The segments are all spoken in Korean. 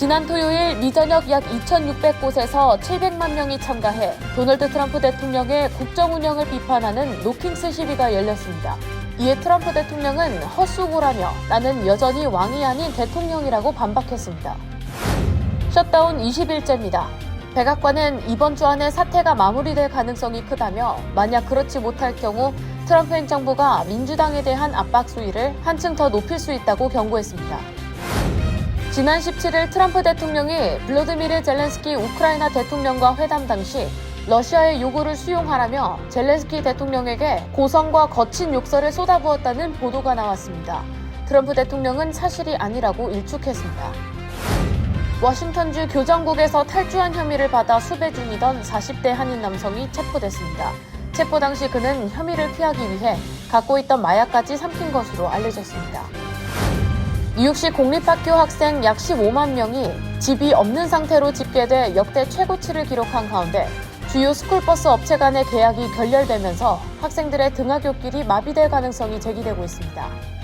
지난 토요일 미저녁 약 2,600곳에서 700만 명이 참가해 도널드 트럼프 대통령의 국정 운영을 비판하는 노킹스 시위가 열렸습니다. 이에 트럼프 대통령은 헛수고라며 나는 여전히 왕이 아닌 대통령이라고 반박했습니다. 셧다운 20일째입니다. 백악관은 이번 주 안에 사태가 마무리될 가능성이 크다며 만약 그렇지 못할 경우 트럼프 행정부가 민주당에 대한 압박 수위를 한층 더 높일 수 있다고 경고했습니다. 지난 17일 트럼프 대통령이 블로드미르 젤렌스키 우크라이나 대통령과 회담 당시 러시아의 요구를 수용하라며 젤렌스키 대통령에게 고성과 거친 욕설을 쏟아부었다는 보도가 나왔습니다. 트럼프 대통령은 사실이 아니라고 일축했습니다. 워싱턴주 교정국에서 탈주한 혐의를 받아 수배 중이던 40대 한인 남성이 체포됐습니다. 체포 당시 그는 혐의를 피하기 위해 갖고 있던 마약까지 삼킨 것으로 알려졌습니다. 뉴욕시 공립학교 학생 약 15만 명이 집이 없는 상태로 집계돼 역대 최고치를 기록한 가운데 주요 스쿨버스 업체 간의 계약이 결렬되면서 학생들의 등하굣길이 마비될 가능성이 제기되고 있습니다.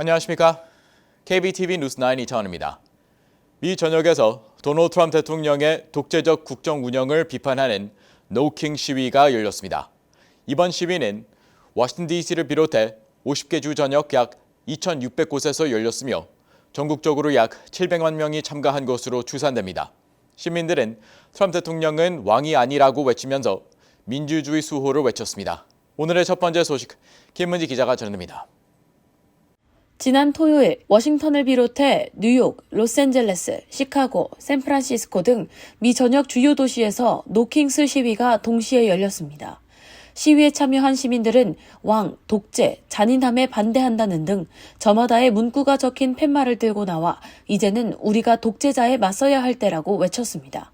안녕하십니까? KBTV 뉴스9 이차원입니다. 미 전역에서 도널드 트럼프 대통령의 독재적 국정 운영을 비판하는 노킹 시위가 열렸습니다. 이번 시위는 워싱턴 DC를 비롯해 50개 주 전역 약 2,600곳에서 열렸으며 전국적으로 약 700만 명이 참가한 것으로 추산됩니다. 시민들은 트럼프 대통령은 왕이 아니라고 외치면서 민주주의 수호를 외쳤습니다. 오늘의 첫 번째 소식 김문지 기자가 전해드립니다. 지난 토요일 워싱턴을 비롯해 뉴욕, 로스앤젤레스, 시카고, 샌프란시스코 등 미 전역 주요 도시에서 노킹스 시위가 동시에 열렸습니다. 시위에 참여한 시민들은 왕, 독재, 잔인함에 반대한다는 등 저마다의 문구가 적힌 팻말을 들고 나와 이제는 우리가 독재자에 맞서야 할 때라고 외쳤습니다.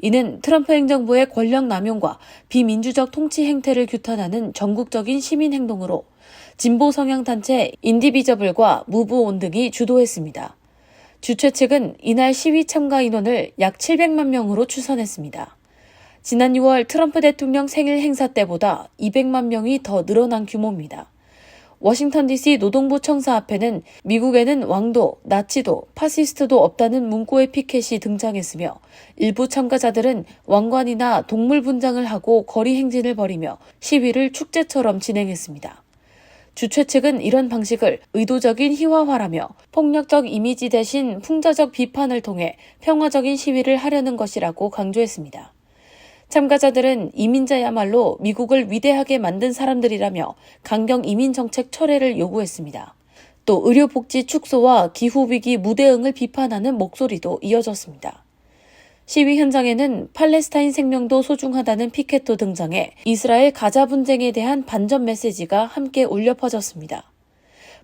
이는 트럼프 행정부의 권력 남용과 비민주적 통치 행태를 규탄하는 전국적인 시민 행동으로 진보 성향 단체 인디비저블과 무브온 등이 주도했습니다. 주최 측은 이날 시위 참가 인원을 약 700만 명으로 추산했습니다. 지난 6월 트럼프 대통령 생일 행사 때보다 200만 명이 더 늘어난 규모입니다. 워싱턴 DC 노동부 청사 앞에는 미국에는 왕도, 나치도, 파시스트도 없다는 문구의 피켓이 등장했으며 일부 참가자들은 왕관이나 동물 분장을 하고 거리 행진을 벌이며 시위를 축제처럼 진행했습니다. 주최 측은 이런 방식을 의도적인 희화화라며 폭력적 이미지 대신 풍자적 비판을 통해 평화적인 시위를 하려는 것이라고 강조했습니다. 참가자들은 이민자야말로 미국을 위대하게 만든 사람들이라며 강경 이민 정책 철회를 요구했습니다. 또 의료복지 축소와 기후위기 무대응을 비판하는 목소리도 이어졌습니다. 시위 현장에는 팔레스타인 생명도 소중하다는 피켓도 등장해 이스라엘 가자 분쟁에 대한 반전 메시지가 함께 울려 퍼졌습니다.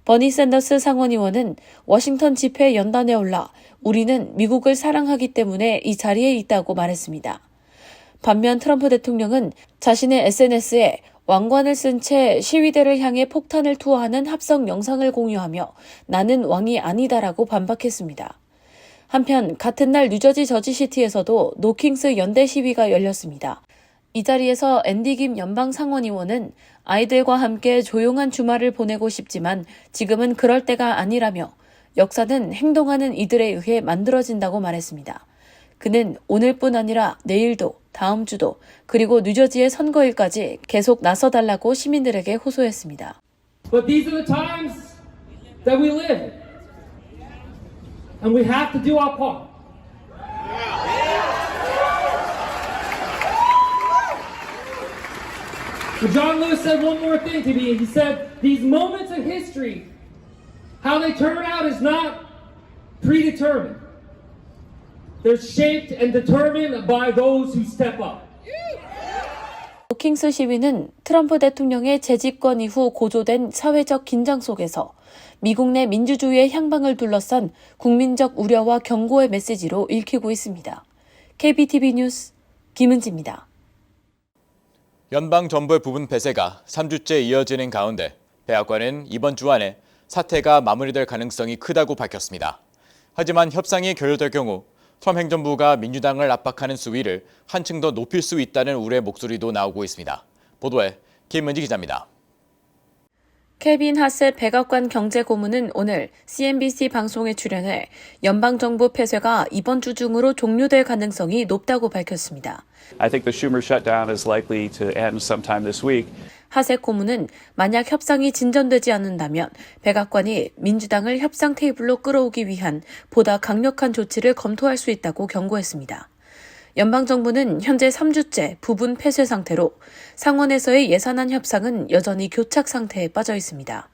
버니 샌더스 상원의원은 워싱턴 집회 연단에 올라 우리는 미국을 사랑하기 때문에 이 자리에 있다고 말했습니다. 반면 트럼프 대통령은 자신의 SNS에 왕관을 쓴 채 시위대를 향해 폭탄을 투하하는 합성 영상을 공유하며 나는 왕이 아니다라고 반박했습니다. 한편 같은 날 뉴저지 저지시티에서도 노킹스 연대 시위가 열렸습니다. 이 자리에서 앤디 김 연방 상원 의원은 아이들과 함께 조용한 주말을 보내고 싶지만 지금은 그럴 때가 아니라며 역사는 행동하는 이들에 의해 만들어진다고 말했습니다. 그는 오늘뿐 아니라 내일도 다음 주도 그리고 뉴저지의 선거일까지 계속 나서달라고 시민들에게 호소했습니다. But these are the times that we live. And we have to do our part. But John Lewis said one more thing to me. He said, These moments of history, how they turn out is not predetermined. They're shaped and determined by those who step up. 킹스 시위는 트럼프 대통령의 재집권 이후 고조된 사회적 긴장 속에서 미국 내 민주주의의 향방을 둘러싼 국민적 우려와 경고의 메시지로 읽히고 있습니다. KBTV 뉴스 김은지입니다. 연방 정부의 부분 폐쇄가 3주째 이어지는 가운데 백악관은 이번 주 안에 사태가 마무리될 가능성이 크다고 밝혔습니다. 하지만 협상이 결렬될 경우 트럼프 행정부가 민주당을 압박하는 수위를 한층 더 높일 수 있다는 우려의 목소리도 나오고 있습니다. 보도에 김은지 기자입니다. 케빈 하셋 백악관 경제고문은 오늘 CNBC 방송에 출연해 연방정부 폐쇄가 이번 주 중으로 종료될 가능성이 높다고 밝혔습니다. I think the Schumer shutdown is likely to end sometime this week. 하셋 고문은 만약 협상이 진전되지 않는다면 백악관이 민주당을 협상 테이블로 끌어오기 위한 보다 강력한 조치를 검토할 수 있다고 경고했습니다. 연방정부는 현재 3주째 부분 폐쇄 상태로 상원에서의 예산안 협상은 여전히 교착 상태에 빠져 있습니다.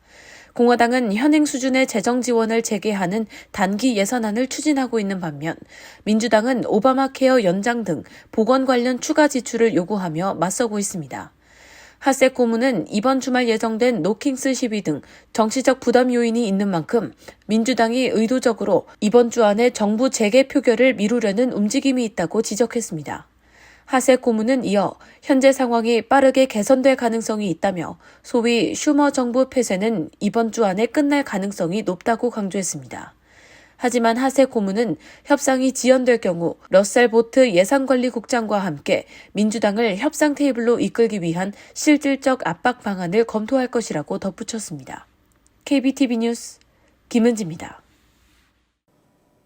공화당은 현행 수준의 재정 지원을 재개하는 단기 예산안을 추진하고 있는 반면 민주당은 오바마 케어 연장 등 보건 관련 추가 지출을 요구하며 맞서고 있습니다. 하셋 고문은 이번 주말 예정된 노킹스 시위 등 정치적 부담 요인이 있는 만큼 민주당이 의도적으로 이번 주 안에 정부 재개 표결을 미루려는 움직임이 있다고 지적했습니다. 하셋 고문은 이어 현재 상황이 빠르게 개선될 가능성이 있다며 소위 슈머 정부 폐쇄는 이번 주 안에 끝날 가능성이 높다고 강조했습니다. 하지만 하셋 고문은 협상이 지연될 경우 러셀 보트 예산관리국장과 함께 민주당을 협상 테이블로 이끌기 위한 실질적 압박 방안을 검토할 것이라고 덧붙였습니다. KBTV 뉴스 김은지입니다.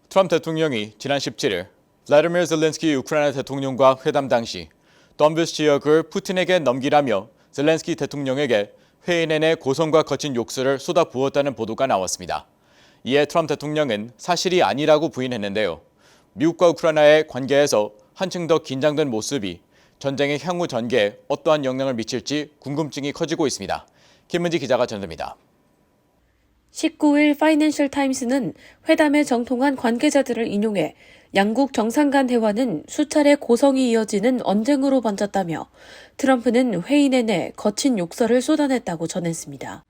트럼프 대통령이 지난 17일 블라디미르 젤렌스키 우크라이나 대통령과 회담 당시 덤베스 지역을 푸틴에게 넘기라며 젤렌스키 대통령에게 회의 내내 고성과 거친 욕설을 쏟아부었다는 보도가 나왔습니다. 이에 트럼프 대통령은 사실이 아니라고 부인했는데요. 미국과 우크라이나의 관계에서 한층 더 긴장된 모습이 전쟁의 향후 전개에 어떠한 영향을 미칠지 궁금증이 커지고 있습니다. 김은지 기자가 전합니다. 19일 파이낸셜 타임스는 회담에 정통한 관계자들을 인용해 양국 정상 간 대화는 수차례 고성이 이어지는 언쟁으로 번졌다며 트럼프는 회의 내내 거친 욕설을 쏟아냈다고 전했습니다.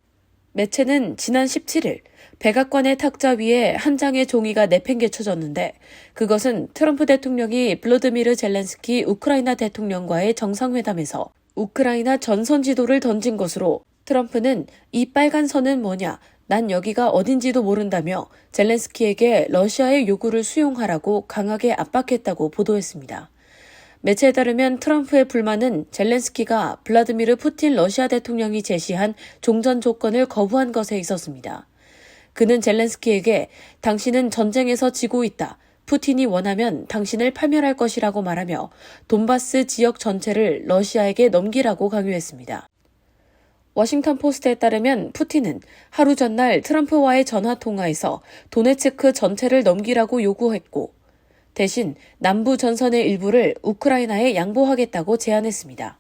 매체는 지난 17일 백악관의 탁자 위에 한 장의 종이가 내팽개쳐졌는데 그것은 트럼프 대통령이 블로드미르 젤렌스키 우크라이나 대통령과의 정상회담에서 우크라이나 전선 지도를 던진 것으로 트럼프는 이 빨간 선은 뭐냐 난 여기가 어딘지도 모른다며 젤렌스키에게 러시아의 요구를 수용하라고 강하게 압박했다고 보도했습니다. 매체에 따르면 트럼프의 불만은 젤렌스키가 블라드미르 푸틴 러시아 대통령이 제시한 종전 조건을 거부한 것에 있었습니다. 그는 젤렌스키에게 당신은 전쟁에서 지고 있다. 푸틴이 원하면 당신을 파멸할 것이라고 말하며 돈바스 지역 전체를 러시아에게 넘기라고 강요했습니다. 워싱턴 포스트에 따르면 푸틴은 하루 전날 트럼프와의 전화 통화에서 도네츠크 전체를 넘기라고 요구했고 대신 남부 전선의 일부를 우크라이나에 양보하겠다고 제안했습니다.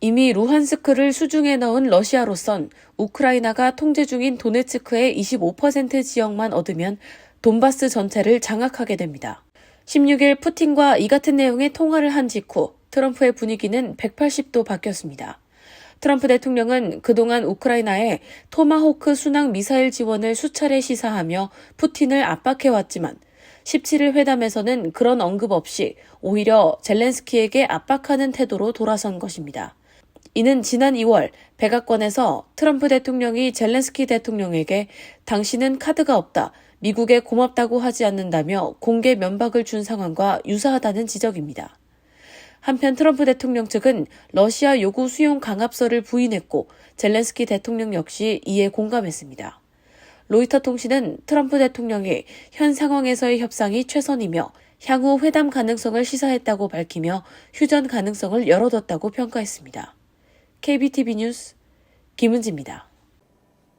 이미 루한스크를 수중에 넣은 러시아로선 우크라이나가 통제 중인 도네츠크의 25% 지역만 얻으면 돈바스 전체를 장악하게 됩니다. 16일 푸틴과 이 같은 내용의 통화를 한 직후 트럼프의 분위기는 180도 바뀌었습니다. 트럼프 대통령은 그동안 우크라이나에 토마호크 순항 미사일 지원을 수차례 시사하며 푸틴을 압박해왔지만 17일 회담에서는 그런 언급 없이 오히려 젤렌스키에게 압박하는 태도로 돌아선 것입니다. 이는 지난 2월 백악관에서 트럼프 대통령이 젤렌스키 대통령에게 당신은 카드가 없다. 미국에 고맙다고 하지 않는다며 공개 면박을 준 상황과 유사하다는 지적입니다. 한편 트럼프 대통령 측은 러시아 요구 수용 강압서를 부인했고 젤렌스키 대통령 역시 이에 공감했습니다. 로이터 통신은 트럼프 대통령이 현 상황에서의 협상이 최선이며 향후 회담 가능성을 시사했다고 밝히며 휴전 가능성을 열어뒀다고 평가했습니다. KBTV 뉴스 김은지입니다.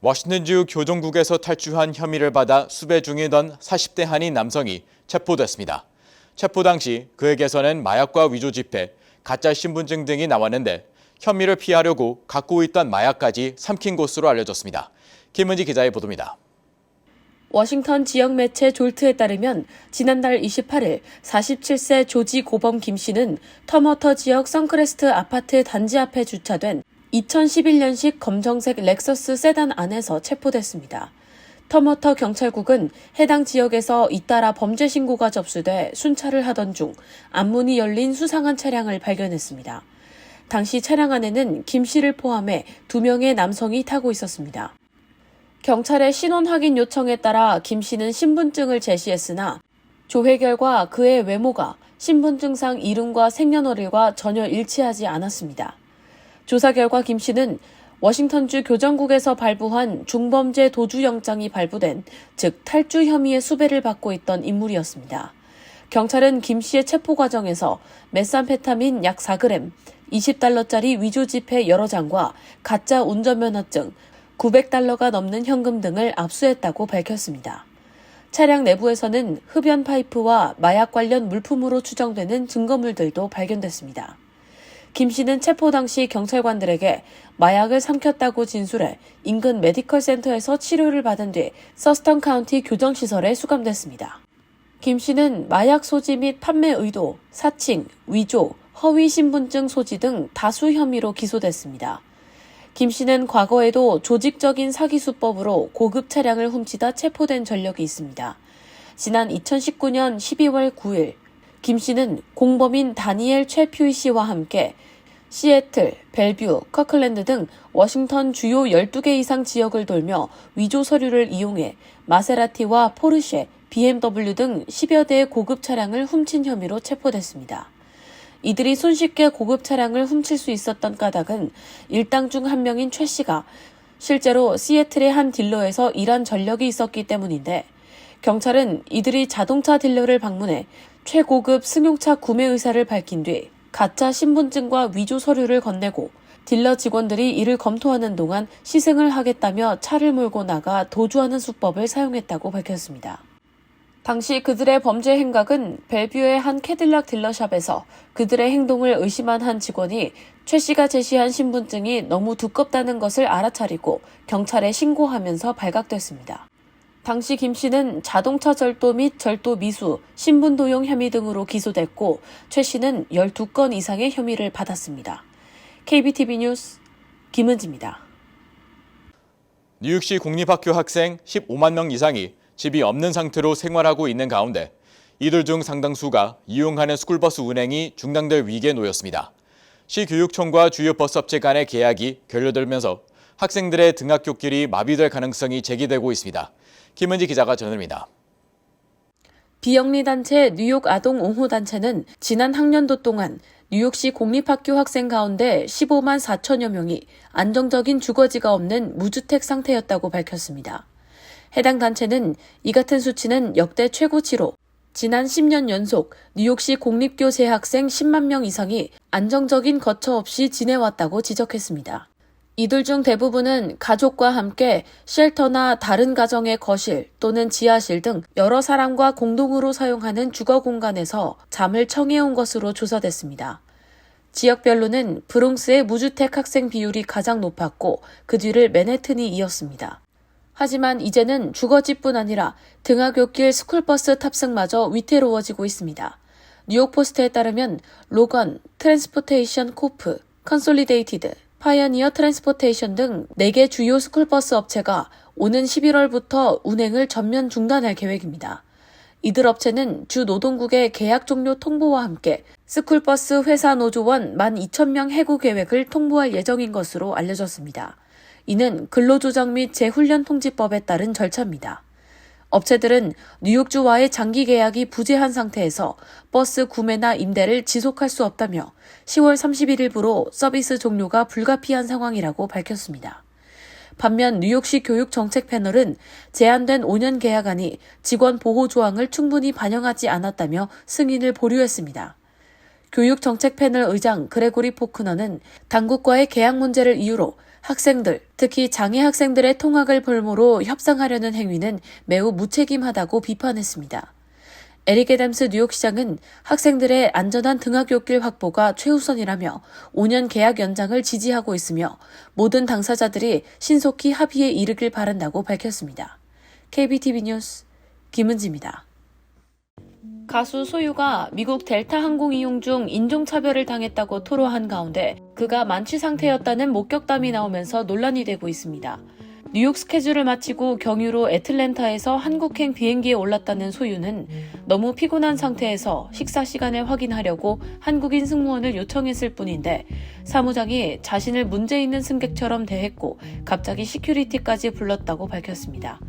워싱턴주 교정국에서 탈주한 혐의를 받아 수배 중이던 40대 한인 남성이 체포됐습니다. 체포 당시 그에게서는 마약과 위조 지폐, 가짜 신분증 등이 나왔는데 혐의를 피하려고 갖고 있던 마약까지 삼킨 것으로 알려졌습니다. 김은지 기자의 보도입니다. 워싱턴 지역 매체 졸트에 따르면 지난달 28일 47세 조지 고범 김 씨는 터머터 지역 선크레스트 아파트 단지 앞에 주차된 2011년식 검정색 렉서스 세단 안에서 체포됐습니다. 터머터 경찰국은 해당 지역에서 잇따라 범죄 신고가 접수돼 순찰을 하던 중 앞문이 열린 수상한 차량을 발견했습니다. 당시 차량 안에는 김 씨를 포함해 두 명의 남성이 타고 있었습니다. 경찰의 신원 확인 요청에 따라 김 씨는 신분증을 제시했으나 조회 결과 그의 외모가 신분증상 이름과 생년월일과 전혀 일치하지 않았습니다. 조사 결과 김 씨는 워싱턴주 교정국에서 발부한 중범죄 도주 영장이 발부된 즉 탈주 혐의의 수배를 받고 있던 인물이었습니다. 경찰은 김 씨의 체포 과정에서 메산페타민 약 4g, 20달러짜리 위조 지폐 여러 장과 가짜 운전면허증, 900달러가 넘는 현금 등을 압수했다고 밝혔습니다. 차량 내부에서는 흡연 파이프와 마약 관련 물품으로 추정되는 증거물들도 발견됐습니다. 김 씨는 체포 당시 경찰관들에게 마약을 삼켰다고 진술해 인근 메디컬 센터에서 치료를 받은 뒤 서스턴 카운티 교정시설에 수감됐습니다. 김 씨는 마약 소지 및 판매 의도, 사칭, 위조, 허위 신분증 소지 등 다수 혐의로 기소됐습니다. 김 씨는 과거에도 조직적인 사기 수법으로 고급 차량을 훔치다 체포된 전력이 있습니다. 지난 2019년 12월 9일 김 씨는 공범인 다니엘 최퓨이 씨와 함께 시애틀, 벨뷰, 커클랜드 등 워싱턴 주요 12개 이상 지역을 돌며 위조 서류를 이용해 마세라티와 포르쉐, BMW 등 10여 대의 고급 차량을 훔친 혐의로 체포됐습니다. 이들이 손쉽게 고급 차량을 훔칠 수 있었던 까닭은 일당 중 한 명인 최 씨가 실제로 시애틀의 한 딜러에서 일한 전력이 있었기 때문인데 경찰은 이들이 자동차 딜러를 방문해 최고급 승용차 구매 의사를 밝힌 뒤 가짜 신분증과 위조 서류를 건네고 딜러 직원들이 이를 검토하는 동안 시승을 하겠다며 차를 몰고 나가 도주하는 수법을 사용했다고 밝혔습니다. 당시 그들의 범죄 행각은 벨뷰의 한 캐딜락 딜러샵에서 그들의 행동을 의심한 한 직원이 최 씨가 제시한 신분증이 너무 두껍다는 것을 알아차리고 경찰에 신고하면서 발각됐습니다. 당시 김 씨는 자동차 절도 및 절도 미수, 신분 도용 혐의 등으로 기소됐고 최 씨는 12건 이상의 혐의를 받았습니다. KBTV 뉴스 김은지입니다. 뉴욕시 공립학교 학생 15만 명 이상이 집이 없는 상태로 생활하고 있는 가운데 이들 중 상당수가 이용하는 스쿨버스 운행이 중단될 위기에 놓였습니다. 시 교육청과 주요 버스 업체 간의 계약이 결렬되면서 학생들의 등하굣길이 마비될 가능성이 제기되고 있습니다. 김은지 기자가 전합니다. 비영리 단체 뉴욕 아동 옹호 단체는 지난 학년도 동안 뉴욕시 공립학교 학생 가운데 15만 4천여 명이 안정적인 주거지가 없는 무주택 상태였다고 밝혔습니다. 해당 단체는 이 같은 수치는 역대 최고치로 지난 10년 연속 뉴욕시 공립교 재학생 10만 명 이상이 안정적인 거처 없이 지내왔다고 지적했습니다. 이들 중 대부분은 가족과 함께 쉘터나 다른 가정의 거실 또는 지하실 등 여러 사람과 공동으로 사용하는 주거 공간에서 잠을 청해온 것으로 조사됐습니다. 지역별로는 브롱스의 무주택 학생 비율이 가장 높았고 그 뒤를 맨해튼이 이었습니다. 하지만 이제는 주거지뿐 아니라 등하굣길 스쿨버스 탑승마저 위태로워지고 있습니다. 뉴욕포스트에 따르면 로건, 트랜스포테이션 코프, 컨솔리데이티드, 파이어니어 트랜스포테이션 등 4개 주요 스쿨버스 업체가 오는 11월부터 운행을 전면 중단할 계획입니다. 이들 업체는 주 노동국의 계약 종료 통보와 함께 스쿨버스 회사 노조원 12,000명 해고 계획을 통보할 예정인 것으로 알려졌습니다. 이는 근로조정 및 재훈련 통지법에 따른 절차입니다. 업체들은 뉴욕주와의 장기 계약이 부재한 상태에서 버스 구매나 임대를 지속할 수 없다며 10월 31일부로 서비스 종료가 불가피한 상황이라고 밝혔습니다. 반면 뉴욕시 교육 정책 패널은 제한된 5년 계약안이 직원 보호 조항을 충분히 반영하지 않았다며 승인을 보류했습니다. 교육 정책 패널 의장 그레고리 포크너는 당국과의 계약 문제를 이유로 학생들, 특히 장애 학생들의 통학을 볼모로 협상하려는 행위는 매우 무책임하다고 비판했습니다. 에릭 애담스 뉴욕시장은 학생들의 안전한 등하굣길 확보가 최우선이라며 5년 계약 연장을 지지하고 있으며 모든 당사자들이 신속히 합의에 이르길 바란다고 밝혔습니다. KBTV 뉴스 김은지입니다. 가수 소유가 미국 델타 항공 이용 중 인종차별을 당했다고 토로한 가운데 그가 만취 상태였다는 목격담이 나오면서 논란이 되고 있습니다. 뉴욕 스케줄을 마치고 경유로 애틀랜타에서 한국행 비행기에 올랐다는 소유는 너무 피곤한 상태에서 식사 시간을 확인하려고 한국인 승무원을 요청했을 뿐인데 사무장이 자신을 문제 있는 승객처럼 대했고 갑자기 시큐리티까지 불렀다고 밝혔습니다.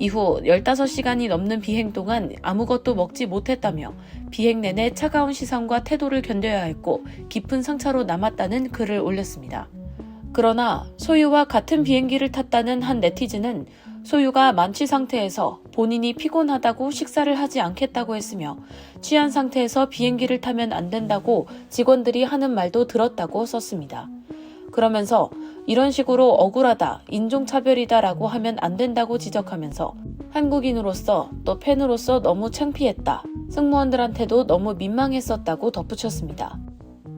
이후 15시간이 넘는 비행 동안 아무것도 먹지 못했다며 비행 내내 차가운 시선과 태도를 견뎌야 했고 깊은 상처로 남았다는 글을 올렸습니다. 그러나 소유와 같은 비행기를 탔다는 한 네티즌은 소유가 만취 상태에서 본인이 피곤하다고 식사를 하지 않겠다고 했으며 취한 상태에서 비행기를 타면 안 된다고 직원들이 하는 말도 들었다고 썼습니다. 그러면서 이런 식으로 억울하다, 인종차별이다 라고 하면 안 된다고 지적하면서 한국인으로서 또 팬으로서 너무 창피했다. 승무원들한테도 너무 민망했었다고 덧붙였습니다.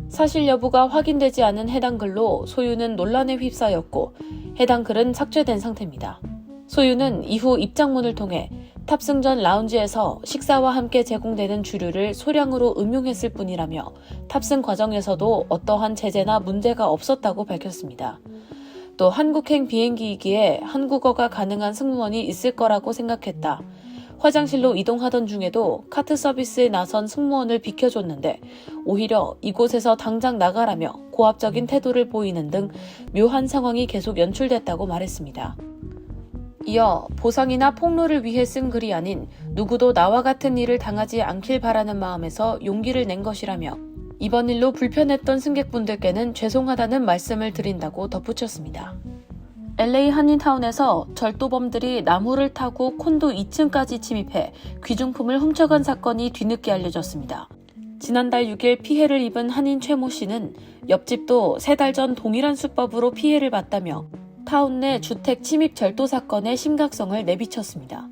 사실 여부가 확인되지 않은 해당 글로 소유는 논란에 휩싸였고 해당 글은 삭제된 상태입니다. 소유는 이후 입장문을 통해 탑승 전 라운지에서 식사와 함께 제공되는 주류를 소량으로 음용했을 뿐이라며 탑승 과정에서도 어떠한 제재나 문제가 없었다고 밝혔습니다. 또 한국행 비행기이기에 한국어가 가능한 승무원이 있을 거라고 생각했다. 화장실로 이동하던 중에도 카트 서비스에 나선 승무원을 비켜줬는데 오히려 이곳에서 당장 나가라며 고압적인 태도를 보이는 등 묘한 상황이 계속 연출됐다고 말했습니다. 이어 보상이나 폭로를 위해 쓴 글이 아닌 누구도 나와 같은 일을 당하지 않길 바라는 마음에서 용기를 낸 것이라며 이번 일로 불편했던 승객분들께는 죄송하다는 말씀을 드린다고 덧붙였습니다. LA 한인타운에서 절도범들이 나무를 타고 콘도 2층까지 침입해 귀중품을 훔쳐간 사건이 뒤늦게 알려졌습니다. 지난달 6일 피해를 입은 한인 최모 씨는 옆집도 세 달 전 동일한 수법으로 피해를 봤다며 타운 내 주택 침입 절도 사건의 심각성을 내비쳤습니다.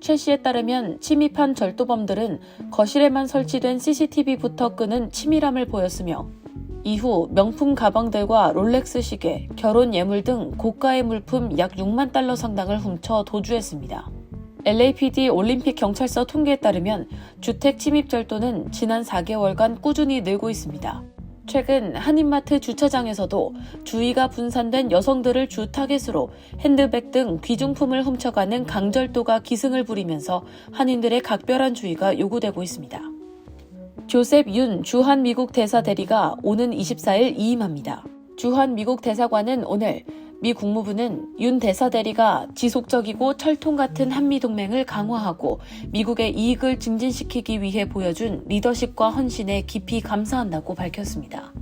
최 씨에 따르면 침입한 절도범들은 거실에만 설치된 CCTV부터 끄는 치밀함을 보였으며 이후 명품 가방들과 롤렉스 시계, 결혼 예물 등 고가의 물품 약 6만 달러 상당을 훔쳐 도주했습니다. LAPD 올림픽 경찰서 통계에 따르면 주택 침입 절도는 지난 4개월간 꾸준히 늘고 있습니다. 최근 한인마트 주차장에서도 주의가 분산된 여성들을 주 타겟으로 핸드백 등 귀중품을 훔쳐가는 강절도가 기승을 부리면서 한인들의 각별한 주의가 요구되고 있습니다. 조셉 윤 주한 미국 대사 대리가 오는 24일 이임합니다. 주한 미국 대사관은 오늘 미 국무부는 윤 대사 대리가 지속적이고 철통 같은 한미 동맹을 강화하고 미국의 이익을 증진시키기 위해 보여준 리더십과 헌신에 깊이 감사한다고 밝혔습니다.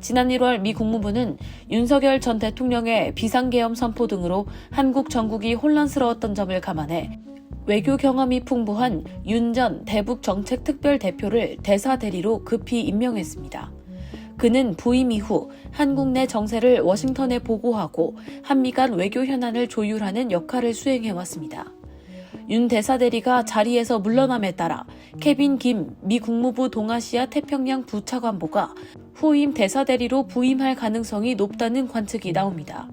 지난 1월 미 국무부는 윤석열 전 대통령의 비상계엄 선포 등으로 한국 전국이 혼란스러웠던 점을 감안해 외교 경험이 풍부한 윤 전 대북 정책 특별 대표를 대사 대리로 급히 임명했습니다. 그는 부임 이후 한국 내 정세를 워싱턴에 보고하고 한미 간 외교 현안을 조율하는 역할을 수행해 왔습니다. 윤 대사대리가 자리에서 물러남에 따라 케빈 김 미 국무부 동아시아 태평양 부차관보가 후임 대사대리로 부임할 가능성이 높다는 관측이 나옵니다.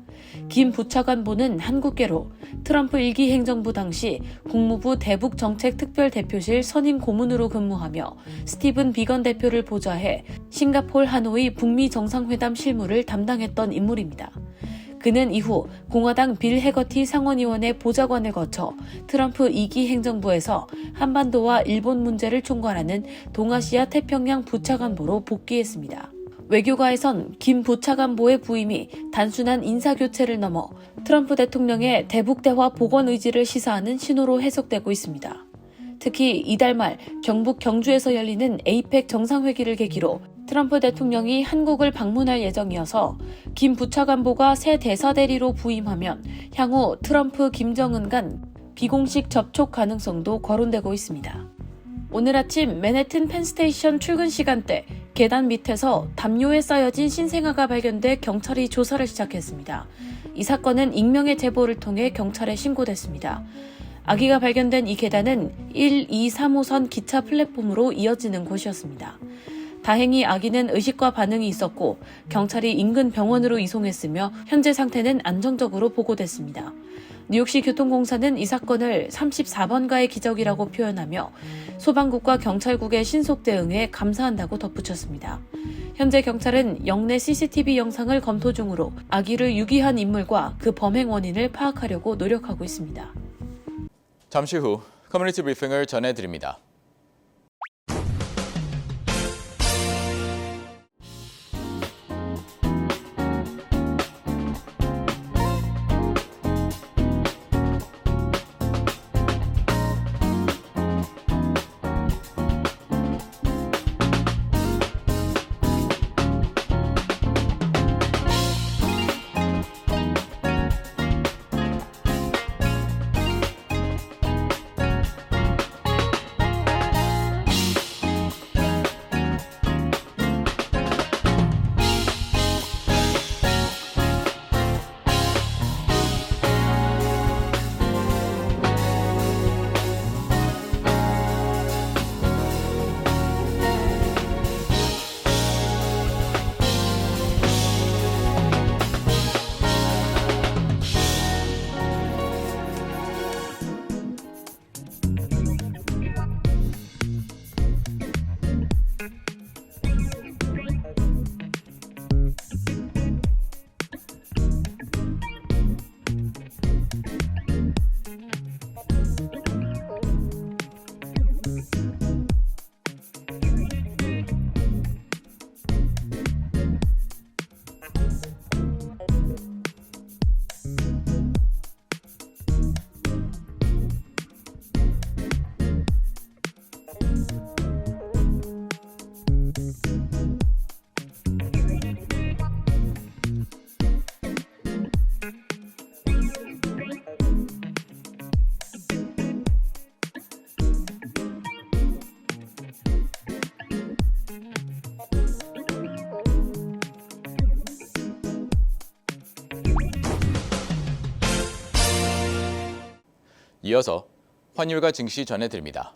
김 부차관보는 한국계로 트럼프 일기 행정부 당시 국무부 대북 정책 특별 대표실 선임 고문으로 근무하며 스티븐 비건 대표를 보좌해 싱가폴 하노이 북미 정상회담 실무를 담당했던 인물입니다. 그는 이후 공화당 빌 해거티 상원의원의 보좌관을 거쳐 트럼프 2기 행정부에서 한반도와 일본 문제를 총괄하는 동아시아 태평양 부차관보로 복귀했습니다. 외교가에선 김 부차관보의 부임이 단순한 인사교체를 넘어 트럼프 대통령의 대북대화 복원 의지를 시사하는 신호로 해석되고 있습니다. 특히 이달 말 경북 경주에서 열리는 에이펙 정상회기를 계기로 트럼프 대통령이 한국을 방문할 예정이어서 김 부차관보가 새 대사대리로 부임하면 향후 트럼프 김정은 간 비공식 접촉 가능성도 거론되고 있습니다. 오늘 아침 맨해튼 펜스테이션 출근 시간대 계단 밑에서 담요에 쌓여진 신생아가 발견돼 경찰이 조사를 시작했습니다. 이 사건은 익명의 제보를 통해 경찰에 신고됐습니다. 아기가 발견된 이 계단은 1, 2, 3호선 기차 플랫폼으로 이어지는 곳이었습니다. 다행히 아기는 의식과 반응이 있었고 경찰이 인근 병원으로 이송했으며 현재 상태는 안정적으로 보고됐습니다. 뉴욕시 교통공사는 이 사건을 34번가의 기적이라고 표현하며 소방국과 경찰국의 신속 대응에 감사한다고 덧붙였습니다. 현재 경찰은 영내 CCTV 영상을 검토 중으로 아기를 유기한 인물과 그 범행 원인을 파악하려고 노력하고 있습니다. 잠시 후 커뮤니티 브리핑을 전해드립니다. 이어서 환율과 증시 전해드립니다.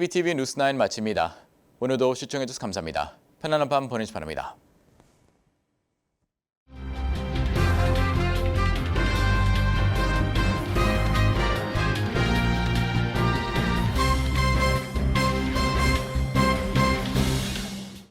KBTV 뉴스9 마칩니다. 오늘도 시청해주셔서 감사합니다. 편안한 밤 보내시 기 바랍니다.